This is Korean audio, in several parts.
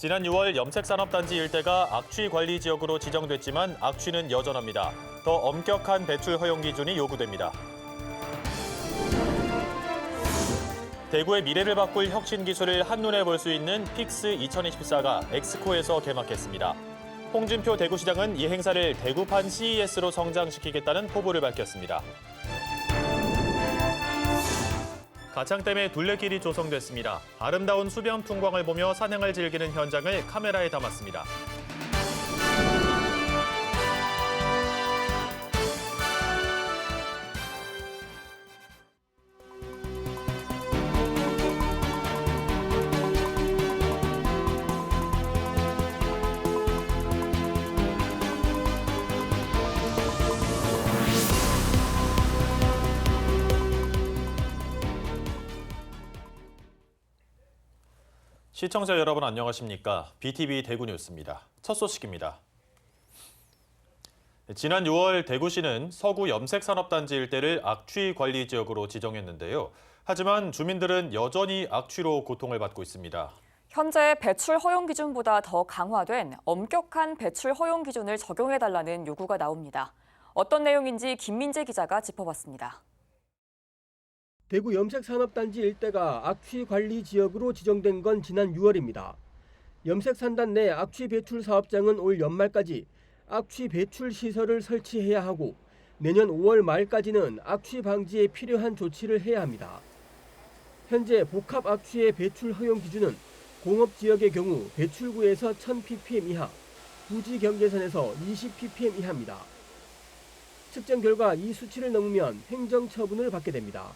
지난 6월 염색산업단지 일대가 악취 관리 지역으로 지정됐지만 악취는 여전합니다. 더 엄격한 배출 허용 기준이 요구됩니다. 대구의 미래를 바꿀 혁신 기술을 한눈에 볼 수 있는 픽스 2024가 엑스코에서 개막했습니다. 홍준표 대구시장은 이 행사를 대구판 CES로 성장시키겠다는 포부를 밝혔습니다. 가창댐에 둘레길이 조성됐습니다. 아름다운 수변 풍광을 보며 산행을 즐기는 현장을 카메라에 담았습니다. 시청자 여러분 안녕하십니까? BTV 대구 뉴스입니다. 첫 소식입니다. 지난 6월 대구시는 서구 염색산업단지 일대를 악취 관리 지역으로 지정했는데요. 하지만 주민들은 여전히 악취로 고통을 받고 있습니다. 현재 배출 허용 기준보다 더 강화된 엄격한 배출 허용 기준을 적용해달라는 요구가 나옵니다. 어떤 내용인지 김민재 기자가 짚어봤습니다. 대구 염색산업단지 일대가 악취 관리 지역으로 지정된 건 지난 6월입니다. 염색산단 내 악취 배출 사업장은 올 연말까지 악취 배출 시설을 설치해야 하고 내년 5월 말까지는 악취 방지에 필요한 조치를 해야 합니다. 현재 복합 악취의 배출 허용 기준은 공업 지역의 경우 배출구에서 1000ppm 이하, 부지 경계선에서 20ppm 이하입니다. 측정 결과 이 수치를 넘으면 행정 처분을 받게 됩니다.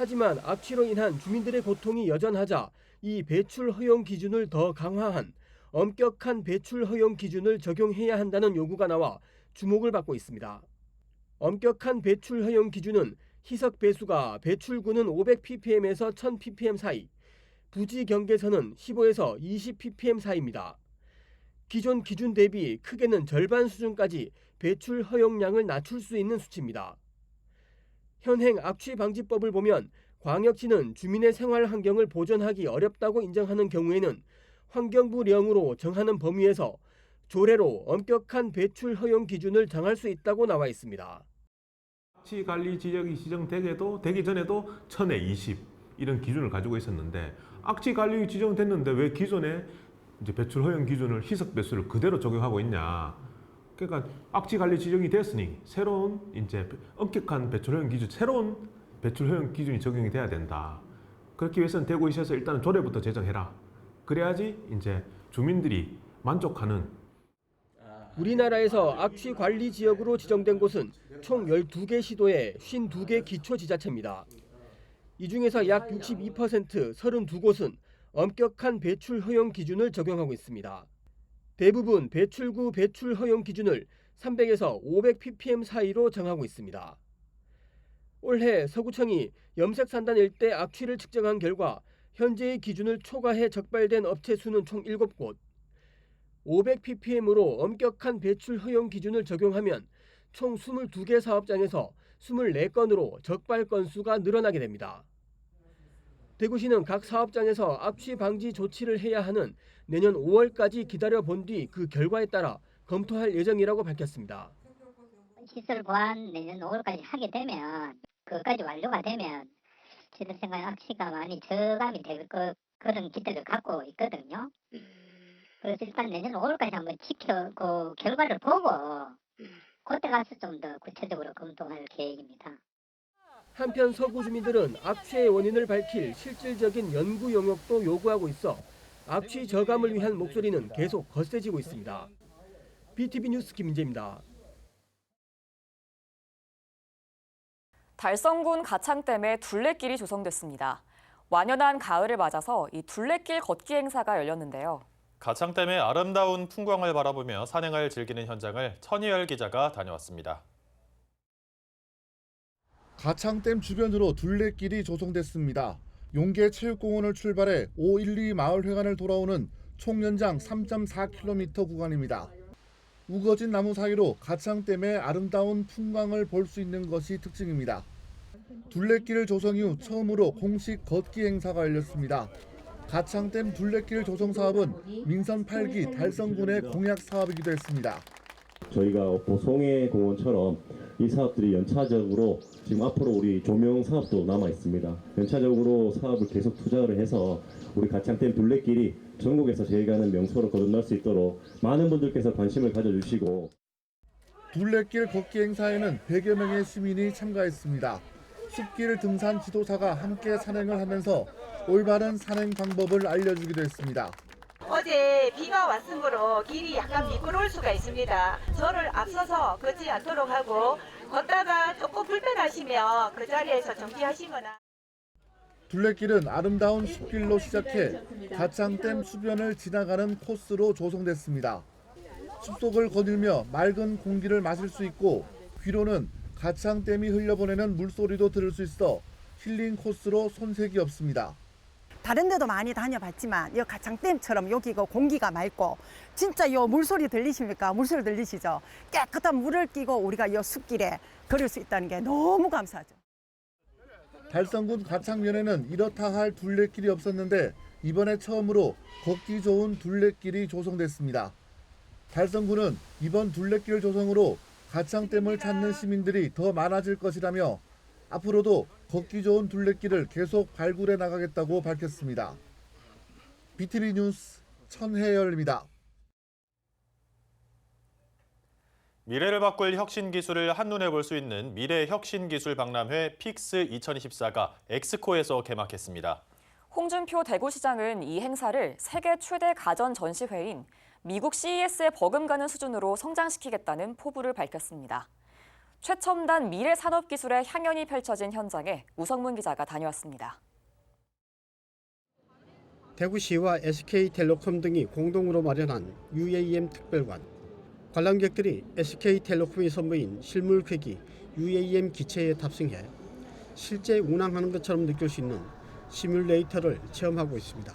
하지만 악취로 인한 주민들의 고통이 여전하자 이 배출 허용 기준을 더 강화한 엄격한 배출 허용 기준을 적용해야 한다는 요구가 나와 주목을 받고 있습니다. 엄격한 배출 허용 기준은 희석 배수가 배출구는 500ppm에서 1000ppm 사이, 부지 경계선은 15에서 20ppm 사이입니다. 기존 기준 대비 크게는 절반 수준까지 배출 허용량을 낮출 수 있는 수치입니다. 현행 악취 방지법을 보면 광역시는 주민의 생활 환경을 보존하기 어렵다고 인정하는 경우에는 환경부령으로 정하는 범위에서 조례로 엄격한 배출 허용 기준을 정할 수 있다고 나와 있습니다. 악취 관리 지역이 지정되게도 되기 전에도 1000에 20 이런 기준을 가지고 있었는데 악취 관리 지정됐는데 왜 기존에 배출 허용 기준을 희석 배수를 그대로 적용하고 있냐? 그러니까 악취 관리 지정이 됐으니 새로운 이제 엄격한 배출 허용 기준 새로운 배출 허용 기준이 적용이 돼야 된다. 그렇기 위해서는 대구시에서 일단 조례부터 제정해라. 그래야지 이제 주민들이 만족하는 우리나라에서 악취 관리 지역으로 지정된 곳은 총 12개 시도에 52개 기초 지자체입니다. 이 중에서 약 62% 32곳은 엄격한 배출 허용 기준을 적용하고 있습니다. 대부분 배출구 배출 허용 기준을 300에서 500 ppm 사이로 정하고 있습니다. 올해 서구청이 염색산단 일대 악취를 측정한 결과 현재의 기준을 초과해 적발된 업체 수는 총 7곳. 500 ppm으로 엄격한 배출 허용 기준을 적용하면 총 22개 사업장에서 24건으로 적발 건수가 늘어나게 됩니다. 대구시는 각 사업장에서 악취 방지 조치를 해야 하는 내년 5월까지 기다려 본 뒤 그 결과에 따라 검토할 예정이라고 밝혔습니다. 시설 보완 내년 5월까지 하게 되면 그것까지 완료가 되면 저들 생각에 악취가 많이 저감이 될 거, 그런 기대를 갖고 있거든요. 그래서 일단 내년 5월까지 한번 지켜 그 결과를 보고 그때 가서 좀 더 구체적으로 검토할 계획입니다. 한편 서구 주민들은 악취의 원인을 밝힐 실질적인 연구 용역도 요구하고 있어 악취 저감을 위한 목소리는 계속 거세지고 있습니다. BTV 뉴스 김민재입니다. 달성군 가창댐에 둘레길이 조성됐습니다. 완연한 가을을 맞아서 이 둘레길 걷기 행사가 열렸는데요. 가창댐의 아름다운 풍광을 바라보며 산행을 즐기는 현장을 천희열 기자가 다녀왔습니다. 가창댐 주변으로 둘레길이 조성됐습니다. 용계 체육공원을 출발해 512 마을회관을 돌아오는 총 연장 3.4km 구간입니다. 우거진 나무 사이로 가창댐의 아름다운 풍광을 볼 수 있는 것이 특징입니다. 둘레길을 조성 이후 처음으로 공식 걷기 행사가 열렸습니다. 가창댐 둘레길 조성 사업은 민선 8기 달성군의 공약 사업이기도 했습니다. 저희가 보송해 공원처럼 이 사업들이 연차적으로 지금 앞으로 우리 조명 사업도 남아 있습니다. 연차적으로 사업을 계속 투자를 해서 우리 가창댐 둘레길이 전국에서 제일 가는 명소로 거듭날 수 있도록 많은 분들께서 관심을 가져주시고 둘레길 걷기 행사에는 100여 명의 시민이 참가했습니다. 숲길 등산 지도사가 함께 산행을 하면서 올바른 산행 방법을 알려주기도 했습니다. 어제 비가 왔으므로 길이 약간 미끄러울 수가 있습니다. 저를 앞서서 걷지 않도록 하고 걷다가 조금 불편하시면 그 자리에서 정지하시거나 둘레길은 아름다운 숲길로 시작해 가창댐 수변을 지나가는 코스로 조성됐습니다. 숲속을 거닐며 맑은 공기를 마실 수 있고 귀로는 가창댐이 흘려보내는 물소리도 들을 수 있어 힐링 코스로 손색이 없습니다. 다른 데도 많이 다녀봤지만 이 가창댐처럼 여기가 공기가 맑고 진짜 요 물소리 들리십니까? 물소리 들리시죠? 깨끗한 물을 끼고 우리가 이 숲길에 걸을 수 있다는 게 너무 감사하죠. 달성군 가창면에는 이렇다 할 둘레길이 없었는데 이번에 처음으로 걷기 좋은 둘레길이 조성됐습니다. 달성군은 이번 둘레길 조성으로 가창댐을 찾는 시민들이 더 많아질 것이라며 앞으로도 걷기 좋은 둘레길을 계속 발굴해 나가겠다고 밝혔습니다. BTV 뉴스 천혜열입니다. 미래를 바꿀 혁신 기술을 한눈에 볼 수 있는 미래 혁신 기술 박람회 픽스 2024가 엑스코에서 개막했습니다. 홍준표 대구시장은 이 행사를 세계 최대 가전 전시회인 미국 CES에 버금가는 수준으로 성장시키겠다는 포부를 밝혔습니다. 최첨단 미래 산업 기술의 향연이 펼쳐진 현장에 우성문 기자가 다녀왔습니다. 대구시와 SK텔레콤 등이 공동으로 마련한 UAM 특별관. 관람객들이 SK텔레콤이 선보인 실물 회기 UAM 기체에 탑승해 실제 운항하는 것처럼 느낄 수 있는 시뮬레이터를 체험하고 있습니다.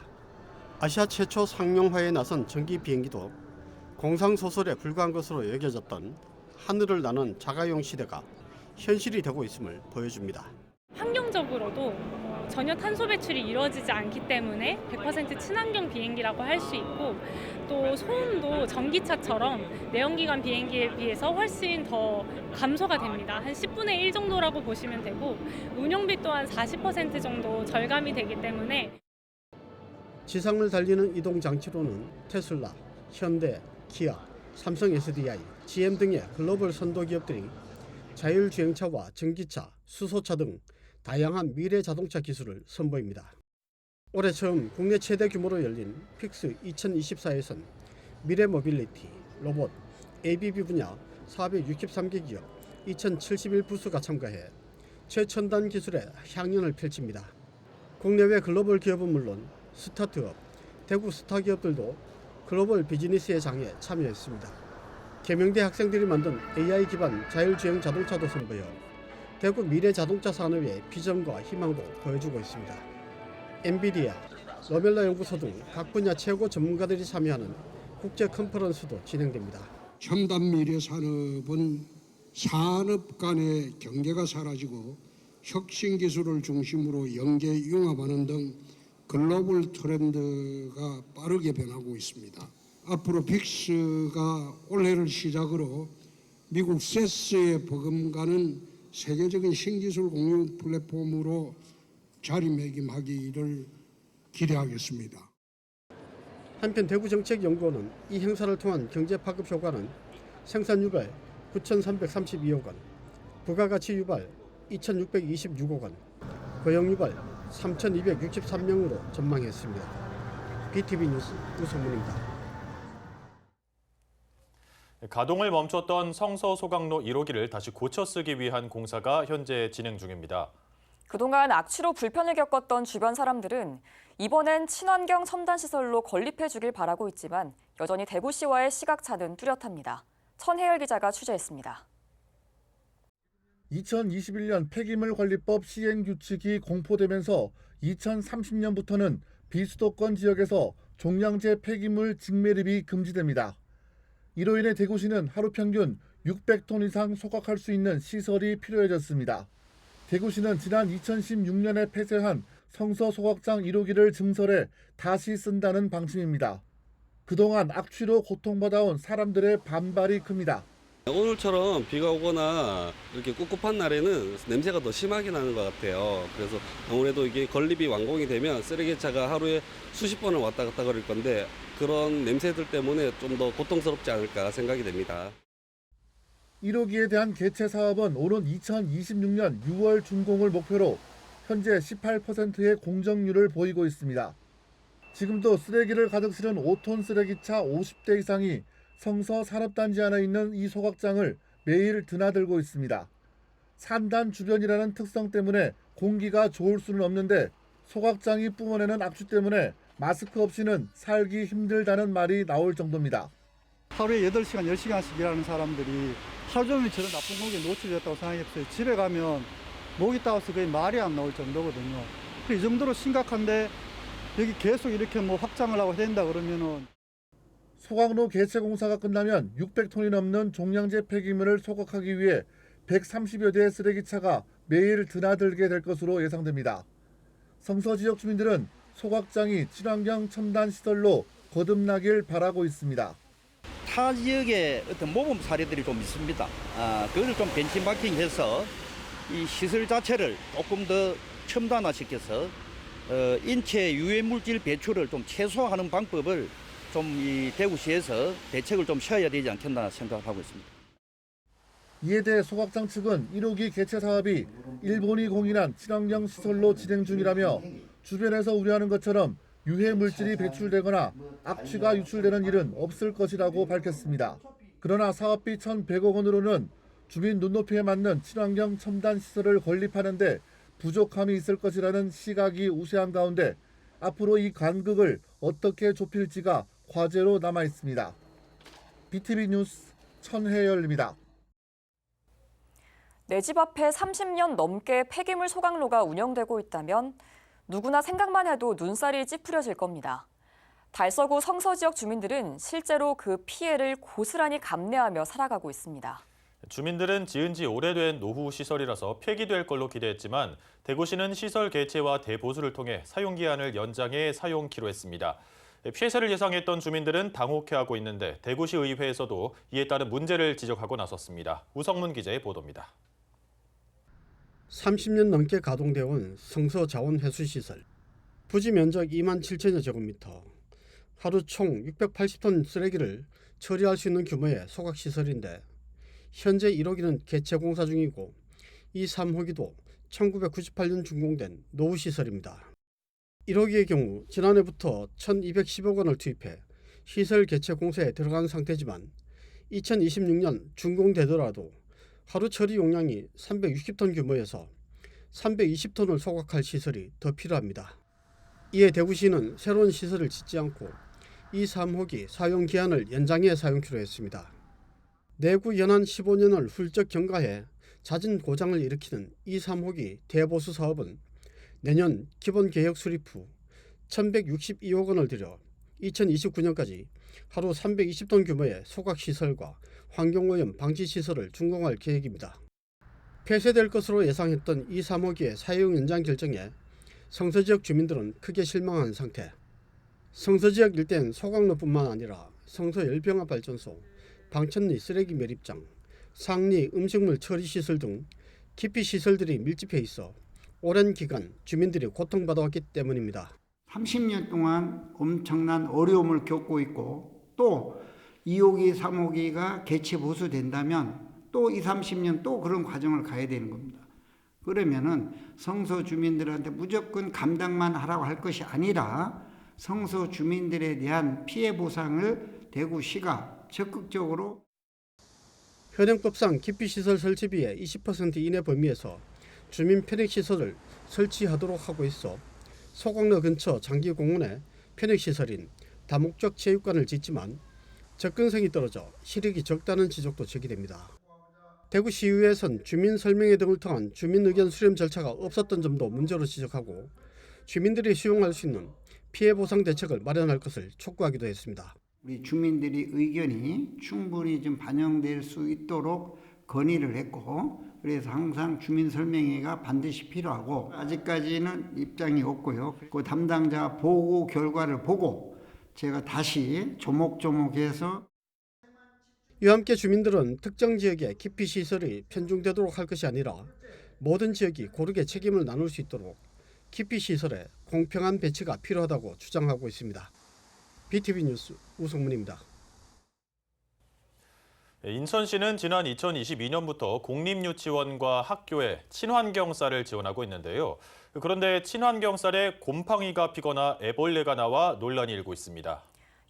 아시아 최초 상용화에 나선 전기 비행기도 공상 소설에 불과한 것으로 여겨졌던 하늘을 나는 자가용 시대가 현실이 되고 있음을 보여줍니다. 환경적으로도 어, 전혀 탄소 배출이 이루어지지 않기 때문에 100% 친환경 비행기라고 할 수 있고 또 소음도 전기차처럼 내연기관 비행기에 비해서 훨씬 더 감소가 됩니다. 한 10분의 1 정도라고 보시면 되고 운용비 또한 40% 정도 절감이 되기 때문에 지상을 달리는 이동 장치로는 테슬라, 현대, 기아, 삼성 SDI, GM 등의 글로벌 선도 기업들이 자율주행차와 전기차, 수소차 등 다양한 미래 자동차 기술을 선보입니다. 올해 처음 국내 최대 규모로 열린 픽스 2024에선 미래 모빌리티, 로봇, ABB 분야 463개 기업 2071부스가 참가해 최첨단 기술의 향연을 펼칩니다. 국내외 글로벌 기업은 물론 스타트업, 대구 스타 기업들도 글로벌 비즈니스의 장에 참여했습니다. 개명대 학생들이 만든 AI 기반 자율주행 자동차도 선보여 대구 미래 자동차 산업의 비전과 희망도 보여주고 있습니다. 엔비디아, 로멜라 연구소 등 각 분야 최고 전문가들이 참여하는 국제 컨퍼런스도 진행됩니다. 첨단 미래 산업은 산업 간의 경계가 사라지고 혁신 기술을 중심으로 연계 융합하는 등 글로벌 트렌드가 빠르게 변하고 있습니다. 앞으로 빅스가 올해를 시작으로 미국 세스에 버금가는 세계적인 신기술 공유 플랫폼으로 자리매김하기를 기대하겠습니다. 한편 대구정책연구원은 이 행사를 통한 경제 파급 효과는 생산 유발 9,332억 원, 부가가치 유발 2,626억 원, 고용 유발 3,263명으로 전망했습니다. BTV 뉴스 우성문입니다. 가동을 멈췄던 성서 소강로 1호기를 다시 고쳐 쓰기 위한 공사가 현재 진행 중입니다. 그동안 악취로 불편을 겪었던 주변 사람들은 이번엔 친환경 첨단 시설로 건립해 주길 바라고 있지만 여전히 대구시와의 시각차는 뚜렷합니다. 천혜열 기자가 취재했습니다. 2021년 폐기물 관리법 시행 규칙이 공포되면서 2030년부터는 비수도권 지역에서 종량제 폐기물 직매립이 금지됩니다. 이로 인해 대구시는 하루 평균 600톤 이상 소각할 수 있는 시설이 필요해졌습니다. 대구시는 지난 2016년에 폐쇄한 성서 소각장 1호기를 증설해 다시 쓴다는 방침입니다. 그동안 악취로 고통받아온 사람들의 반발이 큽니다. 오늘처럼 비가 오거나 이렇게 꿉꿉한 날에는 냄새가 더 심하게 나는 것 같아요. 그래서 아무래도 이게 건립이 완공이 되면 쓰레기차가 하루에 수십 번을 왔다 갔다 거릴 건데 그런 냄새들 때문에 좀 더 고통스럽지 않을까 생각이 됩니다. 1호기에 대한 개최 사업은 오는 2026년 6월 준공을 목표로 현재 18%의 공정률을 보이고 있습니다. 지금도 쓰레기를 가득 실은 5톤 쓰레기차 50대 이상이 성서 산업단지 안에 있는 이 소각장을 매일 드나들고 있습니다. 산단 주변이라는 특성 때문에 공기가 좋을 수는 없는데 소각장이 뿜어내는 악취 때문에 마스크 없이는 살기 힘들다는 말이 나올 정도입니다. 하루에 8시간, 10시간씩 일하는 사람들이 하루 종일 저런 나쁜 공기에 노출됐다고 생각해보세요. 집에 가면 목이 따가서 거의 말이 안 나올 정도거든요. 이 정도로 심각한데 여기 계속 이렇게 뭐 확장을 하고 된다 그러면은 소각로 개체 공사가 끝나면 600톤이 넘는 종량제 폐기물을 소각하기 위해 130여 대의 쓰레기차가 매일 드나들게 될 것으로 예상됩니다. 성서 지역 주민들은 소각장이 친환경 첨단 시설로 거듭나길 바라고 있습니다. 타 지역의 어떤 모범 사례들이 좀 있습니다. 아, 그걸 좀 벤치마킹해서 이 시설 자체를 조금 더 첨단화시켜서 어, 인체 유해 물질 배출을 좀 최소화하는 방법을 좀 이 대구시에서 대책을 좀 세워야 되지 않겠나 생각하고 있습니다. 이에 대해 소각장 측은 1호기 개최 사업이 일본이 공인한 친환경 시설로 진행 중이라며 주변에서 우려하는 것처럼 유해 물질이 배출되거나 악취가 유출되는 일은 없을 것이라고 밝혔습니다. 그러나 사업비 1,100억 원으로는 주민 눈높이에 맞는 친환경 첨단 시설을 건립하는데 부족함이 있을 것이라는 시각이 우세한 가운데 앞으로 이 간극을 어떻게 좁힐지가 과제로 남아 있습니다. BTV 뉴스 천혜열입니다. 내 집 앞에 30년 넘게 폐기물 소각로가 운영되고 있다면 누구나 생각만 해도 눈살이 찌푸려질 겁니다. 달서구 성서 지역 주민들은 실제로 그 피해를 고스란히 감내하며 살아가고 있습니다. 주민들은 지은 지 오래된 노후 시설이라서 폐기될 걸로 기대했지만 대구시는 시설 개체와 대보수를 통해 사용 기한을 연장해 사용 키로 했습니다. 피해자를 예상했던 주민들은 당혹해하고 있는데 대구시 의회에서도 이에 따른 문제를 지적하고 나섰습니다. 우성문 기자의 보도입니다. 30년 넘게 가동되어 온 성서 자원 회수 시설. 부지 면적 2만 7천여 제곱미터. 하루 총 680톤 쓰레기를 처리할 수 있는 규모의 소각 시설인데 현재 1호기는 개체 공사 중이고 이 3호기도 1998년 준공된 노후 시설입니다. 1호기의 경우 지난해부터 1,210억 원을 투입해 시설 개체 공사에 들어간 상태지만 2026년 준공되더라도 하루 처리 용량이 360톤 규모에서 320톤을 소각할 시설이 더 필요합니다. 이에 대구시는 새로운 시설을 짓지 않고 이 3호기 사용 기한을 연장해 사용키로 했습니다. 내구 연한 15년을 훌쩍 경과해 잦은 고장을 일으키는 이 3호기 대보수 사업은 내년 기본 계획 수립 후 1,162억 원을 들여 2029년까지 하루 320톤 규모의 소각 시설과 환경오염 방지 시설을 준공할 계획입니다. 폐쇄될 것으로 예상했던 이 3호기의 사용 연장 결정에 성서 지역 주민들은 크게 실망한 상태. 성서 지역 일대는 소각로뿐만 아니라 성서 열병합 발전소, 방천리 쓰레기 매립장, 상리 음식물 처리 시설 등 기피 시설들이 밀집해 있어 오랜 기간 주민들이 고통받아왔기 때문입니다. 30년 동안 엄청난 어려움을 겪고 있고 또 2호기, 3호기가 개체 보수된다면 또 2, 30년 또 그런 과정을 가야 되는 겁니다. 그러면은 성소 주민들한테 무조건 감당만 하라고 할 것이 아니라 성소 주민들에 대한 피해 보상을 대구시가 적극적으로 현행법상 기피시설 설치비의 20% 이내 범위에서 주민 편익시설을 설치하도록 하고 있어 소각로 근처 장기공원에 편익시설인 다목적 체육관을 짓지만 접근성이 떨어져 실익이 적다는 지적도 제기됩니다. 대구시의회에선 주민 설명회 등을 통한 주민 의견 수렴 절차가 없었던 점도 문제로 지적하고 주민들이 수용할 수 있는 피해 보상 대책을 마련할 것을 촉구하기도 했습니다. 우리 주민들의 의견이 충분히 좀 반영될 수 있도록 건의를 했고 그래서 항상 주민 설명회가 반드시 필요하고 아직까지는 입장이 없고요. 그 담당자 보고 결과를 보고 제가 다시 조목조목해서 이와 함께 주민들은 특정 지역에 기피 시설이 편중되도록 할 것이 아니라 모든 지역이 고르게 책임을 나눌 수 있도록 기피 시설의 공평한 배치가 필요하다고 주장하고 있습니다. BTV 뉴스 우성문입니다. 인천시는 지난 2022년부터 공립유치원과 학교에 친환경쌀을 지원하고 있는데요. 그런데 친환경쌀에 곰팡이가 피거나 애벌레가 나와 논란이 일고 있습니다.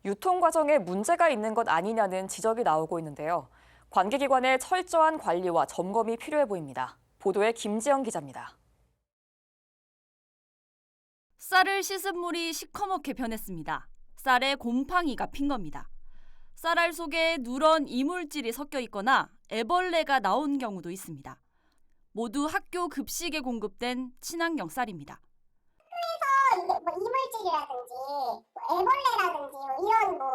유통 과정에 문제가 있는 것 아니냐는 지적이 나오고 있는데요. 관계기관의 철저한 관리와 점검이 필요해 보입니다. 보도에 김지영 기자입니다. 쌀을 씻은 물이 시커멓게 변했습니다. 쌀에 곰팡이가 핀 겁니다. 쌀알 속에 누런 이물질이 섞여 있거나 애벌레가 나온 경우도 있습니다. 모두 학교 급식에 공급된 친환경 쌀입니다. 이게 뭐 이물질이라든지 뭐 애벌레라든지 뭐 이런 뭐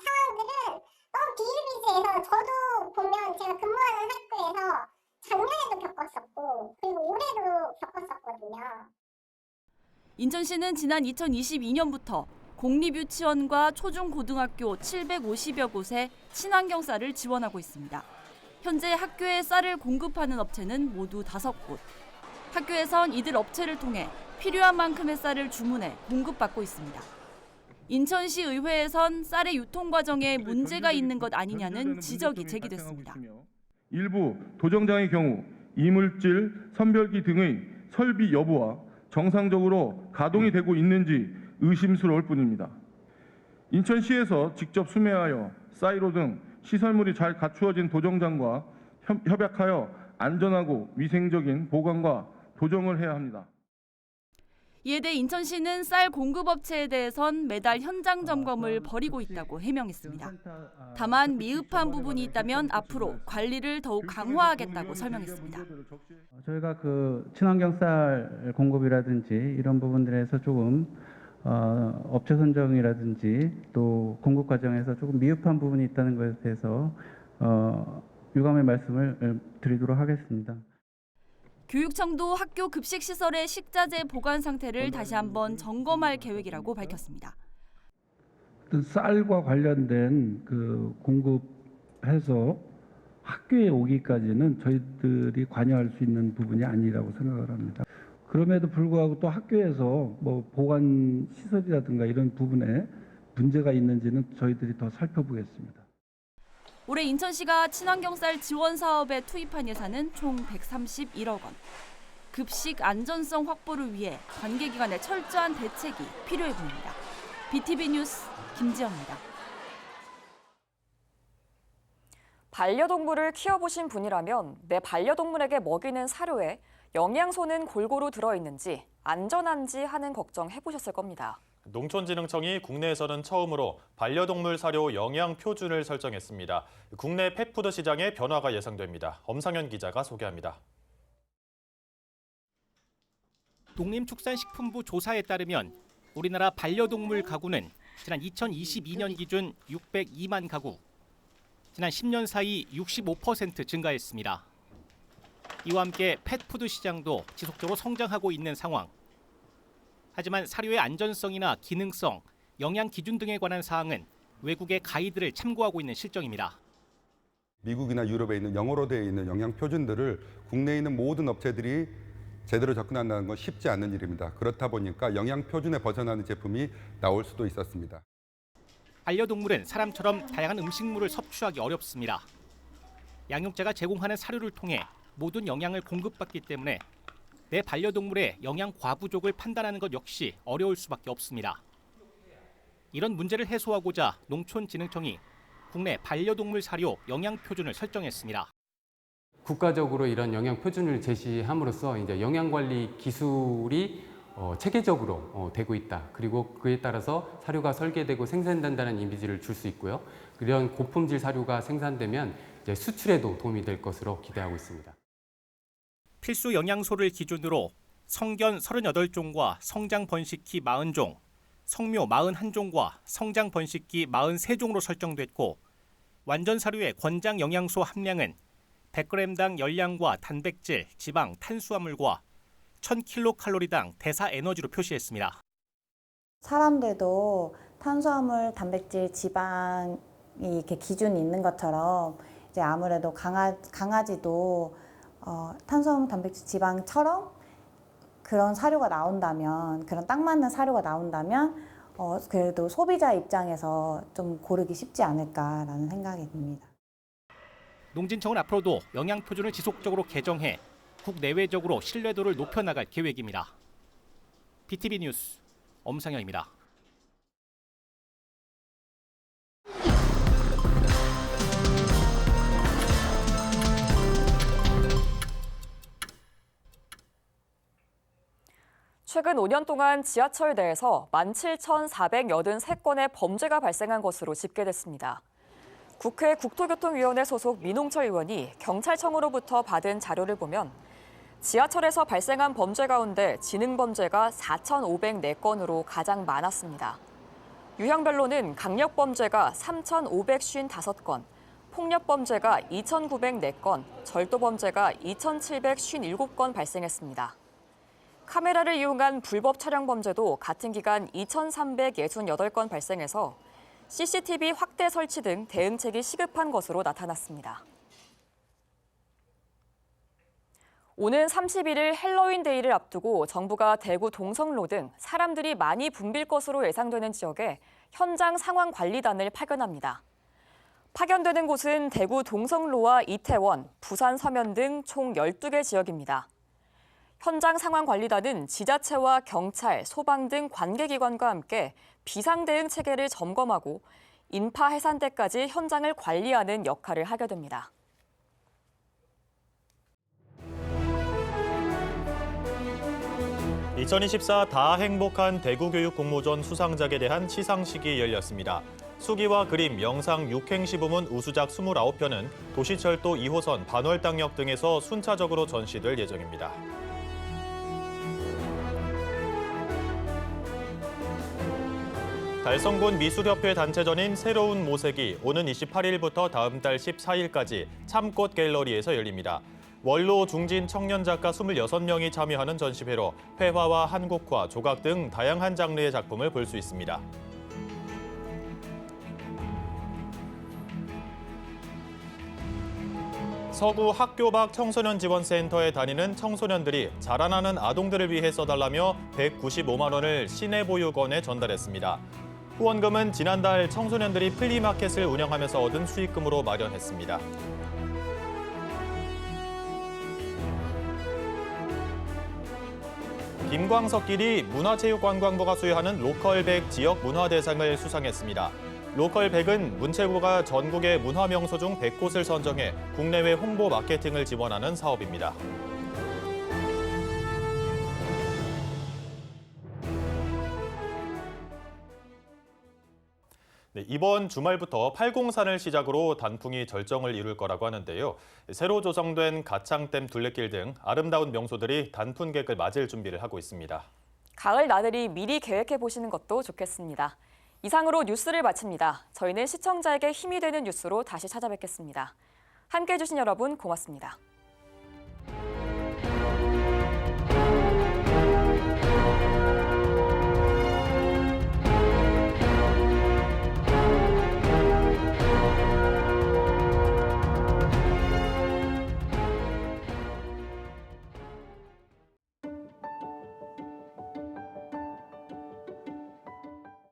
상황들은 너무 비일비재해서 저도 보면 제가 근무하는 학교에서 작년에도 겪었었고 그리고 올해도 겪었었거든요. 인천시는 지난 2022년부터 공립유치원과 초중고등학교 750여 곳에 친환경 쌀을 지원하고 있습니다. 현재 학교에 쌀을 공급하는 업체는 모두 다섯 곳. 학교에선 이들 업체를 통해 필요한 만큼의 쌀을 주문해 공급받고 있습니다. 인천시 의회에선 쌀의 유통 과정에 문제가 있는 것 아니냐는 지적이 제기됐습니다. 일부 도정장의 경우 이물질, 선별기 등의 설비 여부와 정상적으로 가동이 되고 있는지 의심스러울 뿐입니다. 인천시에서 직접 수매하여 사이로 등 시설물이 잘 갖추어진 도정장과 협- 협약하여 안전하고 위생적인 보관과 도정을 해야 합니다. 이에 대해 인천시는 쌀 공급업체에 대해선 매달 현장 점검을 벌이고 있다고 해명했습니다. 다만 미흡한 부분이 있다면 앞으로 관리를 더욱 강화하겠다고 설명했습니다. 저희가 그 친환경 쌀 공급이라든지 이런 부분들에서 조금 어, 업체 선정이라든지 또 공급 과정에서 조금 미흡한 부분이 있다는 것에 대해서 어, 유감의 말씀을 드리도록 하겠습니다. 교육청도 학교 급식 시설의 식자재 보관 상태를 다시 한번 점검할 계획이라고 밝혔습니다. 어떤 쌀과 관련된 그 공급해서 학교에 오기까지는 저희들이 관여할 수 있는 부분이 아니라고 생각을 합니다. 그럼에도 불구하고 또 학교에서 뭐 보관 시설이라든가 이런 부분에 문제가 있는지는 저희들이 더 살펴보겠습니다. 올해 인천시가 친환경 쌀 지원 사업에 투입한 예산은 총 131억 원. 급식 안전성 확보를 위해 관계기관의 철저한 대책이 필요해 보입니다. BTV 뉴스 김지영입니다. 반려동물을 키워보신 분이라면 내 반려동물에게 먹이는 사료에 영양소는 골고루 들어있는지 안전한지 하는 걱정 해보셨을 겁니다. 농촌진흥청이 국내에서는 처음으로 반려동물 사료 영양 표준을 설정했습니다. 국내 펫푸드 시장에 변화가 예상됩니다. 엄상현 기자가 소개합니다. 농림축산식품부 조사에 따르면 우리나라 반려동물 가구는 지난 2022년 기준 602만 가구, 지난 10년 사이 65% 증가했습니다. 이와 함께 펫푸드 시장도 지속적으로 성장하고 있는 상황. 하지만 사료의 안전성이나 기능성, 영양 기준 등에 관한 사항은 외국의 가이드를 참고하고 있는 실정입니다. 미국이나 유럽에 있는 영어로 되어 있는 영양 표준들을 국내에 있는 모든 업체들이 제대로 접근한다는 건 쉽지 않은 일입니다. 그렇다 보니까 영양 표준에 벗어나는 제품이 나올 수도 있었습니다. 반려동물은 사람처럼 다양한 음식물을 섭취하기 어렵습니다. 양육자가 제공하는 사료를 통해 모든 영양을 공급받기 때문에 내 반려동물의 영양 과부족을 판단하는 것 역시 어려울 수밖에 없습니다. 이런 문제를 해소하고자 농촌진흥청이 국내 반려동물 사료 영양 표준을 설정했습니다. 국가적으로 이런 영양 표준을 제시함으로써 이제 영양 관리 기술이 어, 체계적으로 어, 되고 있다. 그리고 그에 따라서 사료가 설계되고 생산된다는 이미지를 줄 수 있고요. 이런 고품질 사료가 생산되면 수출에도 도움이 될 것으로 기대하고 있습니다. 필수 영양소를 기준으로 성견 38종과 성장 번식기 40종, 성묘 41종과 성장 번식기 43종으로 설정됐고 완전 사료의 권장 영양소 함량은 100g당 열량과 단백질, 지방, 탄수화물과 1000kcal당 대사 에너지로 표시했습니다. 사람들도 탄수화물, 단백질, 지방이 이렇게 기준이 있는 것처럼 이제 아무래도 강아, 강아지도 어, 탄수화물, 단백질, 지방처럼 그런 사료가 나온다면 그런 딱 맞는 사료가 나온다면 어, 그래도 소비자 입장에서 좀 고르기 쉽지 않을까라는 생각이 듭니다. 농진청은 앞으로도 영양 표준을 지속적으로 개정해 국내외적으로 신뢰도를 높여 나갈 계획입니다. BTV 뉴스 엄상현입니다. 최근 5년 동안 지하철 내에서 17,483건의 범죄가 발생한 것으로 집계됐습니다. 국회 국토교통위원회 소속 민홍철 의원이 경찰청으로부터 받은 자료를 보면 지하철에서 발생한 범죄 가운데 지능범죄가 4,504건으로 가장 많았습니다. 유형별로는 강력범죄가 3,555건, 폭력범죄가 2,904건, 절도범죄가 2,757건 발생했습니다. 카메라를 이용한 불법 촬영 범죄도 같은 기간 2,368건 발생해서 CCTV 확대 설치 등 대응책이 시급한 것으로 나타났습니다. 오는 31일 헬로윈 데이를 앞두고 정부가 대구 동성로 등 사람들이 많이 붐빌 것으로 예상되는 지역에 현장 상황 관리단을 파견합니다. 파견되는 곳은 대구 동성로와 이태원, 부산 서면 등 총 12개 지역입니다. 현장 상황 관리단은 지자체와 경찰, 소방 등 관계기관과 함께 비상 대응 체계를 점검하고 인파 해산 때까지 현장을 관리하는 역할을 하게 됩니다. (2024) 다 행복한 대구교육 공모전 수상작에 대한 시상식이 열렸습니다. 수기와 그림, 영상, 육행시 부문 우수작 29편은 도시철도 2호선 반월당역 등에서 순차적으로 전시될 예정입니다. 달성군 미술협회 단체전인 새로운 모색이 오는 28일부터 다음 달 14일까지 참꽃 갤러리에서 열립니다. 원로 중진 청년 작가 26명이 참여하는 전시회로 회화와 한국화, 조각 등 다양한 장르의 작품을 볼 수 있습니다. 서구 학교 밖 청소년 지원센터에 다니는 청소년들이 자라나는 아동들을 위해 써달라며 195만 원을 시내 보육원에 전달했습니다. 후원금은 지난달 청소년들이 플리마켓을 운영하면서 얻은 수익금으로 마련했습니다. 김광석길이 문화체육관광부가 수여하는 로컬백 지역 문화대상을 수상했습니다. 로컬백은 문체부가 전국의 문화명소 중 100곳을 선정해 국내외 홍보 마케팅을 지원하는 사업입니다. 네, 이번 주말부터 팔공산을 시작으로 단풍이 절정을 이룰 거라고 하는데요. 새로 조성된 가창댐 둘레길 등 아름다운 명소들이 단풍객을 맞을 준비를 하고 있습니다. 가을 나들이 미리 계획해 보시는 것도 좋겠습니다. 이상으로 뉴스를 마칩니다. 저희는 시청자에게 힘이 되는 뉴스로 다시 찾아뵙겠습니다. 함께해 주신 여러분 고맙습니다.